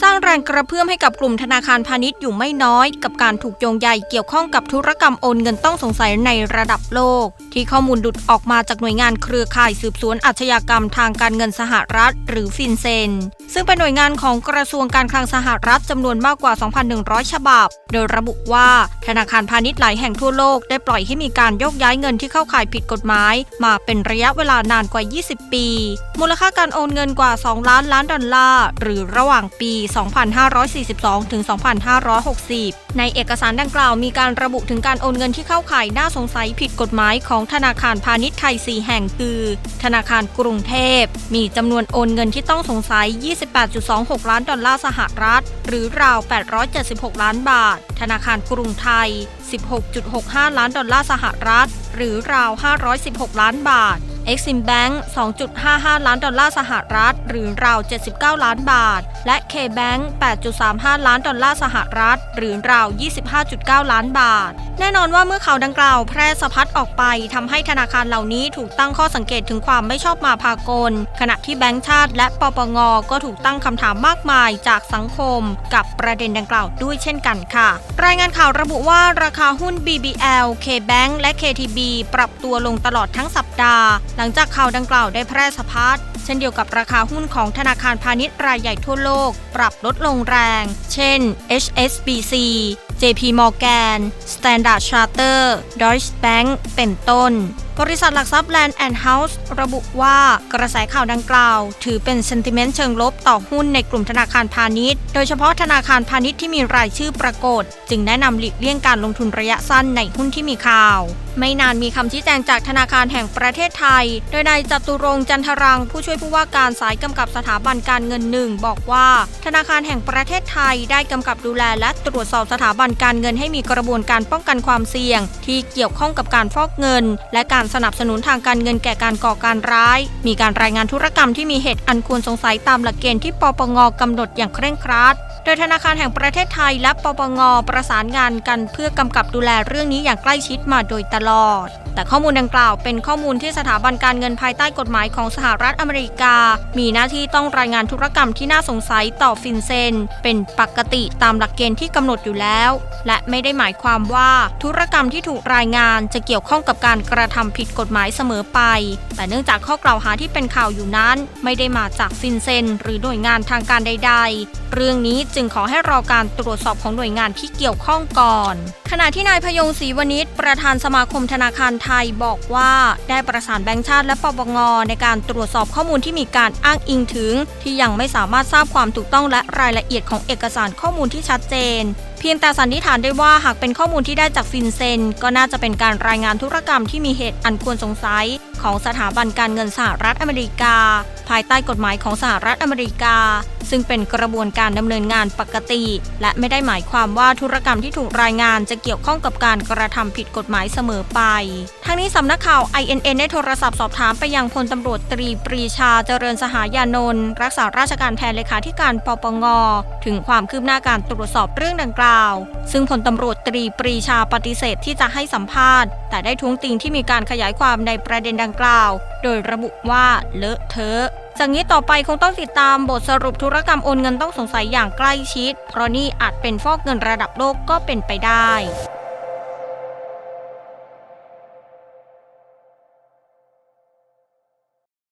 สร้างแรงกระเพื่อมให้กับกลุ่มธนาคารพาณิชย์อยู่ไม่น้อย กับการถูกโยงใยเกี่ยวข้องกับธุรกรรมโอนเงินต้องสงสัยในระดับโลก ที่ข้อมูลดุดออกมาจากหน่วยงานเครือข่ายสืบสวนอาชญากรรมทางการเงินสหรัฐ หรือฟินเซน ซึ่งเป็นหน่วยงานของกระทรวงการคลังสหรัฐจำนวนมากกว่า 2,100 ฉบับ โดยระบุว่าธนาคารพาณิชย์หลายแห่งทั่วโลกได้ปล่อยให้มีการโยกย้ายเงินที่เข้าข่ายผิดกฎหมาย มาเป็นระยะเวลานานกว่า 20 ปี มูลค่าการโอนเงินกว่า 2 ล้านล้านดอลลาร์หรือระหว่างปี2542 ถึง 2560 ในเอกสารดังกล่าวมีการระบุถึงการโอนเงินที่เข้าข่ายน่าสงสัยผิดกฎหมายของธนาคารพาณิชย์ไทย 4 แห่งคือ ธนาคารกรุงเทพ มีจำนวนโอนเงินที่ต้องสงสัย 28.26 ล้านดอลลาร์สหรัฐ หรือราว 876 ล้านบาท ธนาคารกรุงไทย 16.65 ล้านดอลลาร์สหรัฐ หรือราว 516 ล้านบาท Exim Bank 2.55 ล้านดอลลาร์สหรัฐ หรือราว 79 ล้านบาท และ K-Bank 8.35 ล้านดอลลาร์สหรัฐ หรือราว 25.9 ล้านบาท แน่นอนว่าเมื่อข่าวดังกล่าวแพร่สะพัดออกไปทำให้ธนาคารเหล่านี้ถูกตั้งข้อสังเกตถึงความไม่ชอบมาพากล ขณะที่แบงก์ชาติและปปงก็ถูกตั้งคำถามมากมายจากสังคม กับประเด็นดังกล่าวด้วยเช่นกันค่ะ รายงานข่าวระบุว่าราคาหุ้น BBL K-Bank และ KTB ปรับตัวลงตลอดทั้งสัปดาห์หลังจากข่าวดังกล่าวได้แพร่สะพัดเช่นเดียวกับราคาหุ้นของธนาคารพาณิชย์รายใหญ่ทั่วโลก ปรับลดลงแรง เช่น HSBC JP Morgan Standard Charter Deutsche Bank เป็นต้นบริษัทหลักทรัพย์ Land and House ระบุว่ากระแสข่าวดังกล่าว ถือเป็น sentiment เชิงลบต่อหุ้นในกลุ่มธนาคารพาณิชย์ โดยเฉพาะธนาคารพาณิชย์ที่มีรายชื่อปรากฏ จึงแนะนำหลีกเลี่ยงการลงทุนระยะสั้นในหุ้นที่มีข่าว ไม่นานมีคำชี้แจงจากธนาคารแห่งประเทศไทย โดยนายจตุรงจันทรัง ผู้ช่วยผู้ว่าการสายกำกับสถาบันการเงินหนึ่งบอกว่า ธนาคารแห่งประเทศไทยได้กำกับดูแลและตรวจสอบสถาบันการเงินให้มีกระบวนการป้องกันความเสี่ยง ที่เกี่ยวข้องกับการฟอกเงิน และการสนับสนุนทางการเงินแก่การก่อการร้าย มีการรายงานธุรกรรมที่มีเหตุอันควรสงสัยตามหลักเกณฑ์ที่ปปงกำหนดอย่างเคร่งครัด โดยธนาคารแห่งประเทศไทยและปปงประสานงานกันเพื่อกำกับดูแลเรื่องนี้อย่างใกล้ชิดมาโดยตลอด แต่ข้อมูลดังกล่าวเป็นข้อมูลที่สถาบันการเงินภายใต้กฎหมายของสหรัฐอเมริกา มีหน้าที่ต้องรายงานธุรกรรมที่น่าสงสัยต่อฟินเซน เป็นปกติตามหลักเกณฑ์ที่กำหนดอยู่แล้ว และไม่ได้หมายความว่าธุรกรรมที่ถูกรายงานจะเกี่ยวข้องกับการกระทำผิดกฎหมายเสมอไป แต่เนื่องจากข้อกล่าวหาที่เป็นข่าวอยู่นั้น ไม่ได้มาจากฟินเซน หรือหน่วยงานทางการใด ๆ เรื่องนี้จึงขอให้รอการตรวจสอบของหน่วยงานที่เกี่ยวข้องก่อน ขณะที่นายพยงศรีวณิชประธานสมาคมธนาคารไทยบอกว่าได้ประสานแบงค์ชาติและปปงในการตรวจสอบข้อมูลที่มีการอ้างอิงถึง ที่ยังไม่สามารถทราบความถูกต้องและรายละเอียดของเอกสารข้อมูลที่ชัดเจน เพียงแต่สันนิษฐานได้ว่าหากเป็นข้อมูลที่ได้จากฟินเซน ก็น่าจะเป็นการรายงานธุรกรรมที่มีเหตุอันควรสงสัย ของสถาบันการเงินสหรัฐอเมริกาายใต้กฎหมายของสหรัฐอเมริกา ซึ่งเป็นกระบวนการดำเนินงานปกติ และไม่ได้หมายความว่าธุรกรรมที่ถูกรายงานจะเกี่ยวข้องกับการกระทำผิดกฎหมายเสมอไป ทั้งนี้สำนักข่าว INN ได้โทรศัพท์สอบถามไปยังพลตำรวจตรีปรีชาเจริญสหายานนท์รักษาราชการแทนเลขาธิการปปงถึงความคืบหน้าการตรวจสอบเรื่องดังกล่าว ซึ่งพลตำรวจตรีปรีชาปฏิเสธที่จะให้สัมภาษณ์ แต่ได้ท้วงติงที่มีการขยายความในประเด็นดังกล่าว โดยระบุว่าเลอะเทอะ จากนี้ต่อไปคงต้องติดตามบทสรุปธุรกรรมโอนเงินต้องสงสัยอย่างใกล้ชิด เพราะนี่อาจเป็นฟอกเงินระดับโลกก็เป็นไปได้